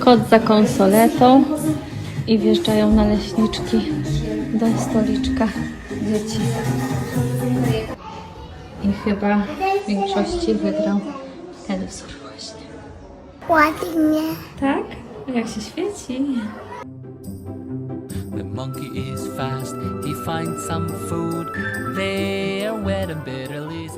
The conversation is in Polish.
Kot za konsoletą i wjeżdżają na leśniczki do stoliczka dzieci. I chyba w większości wygrał ten wzór właśnie. Ładnie. Tak? Jak się świeci? The monkey is fast, he finds some food. There, wet and bitter leaves.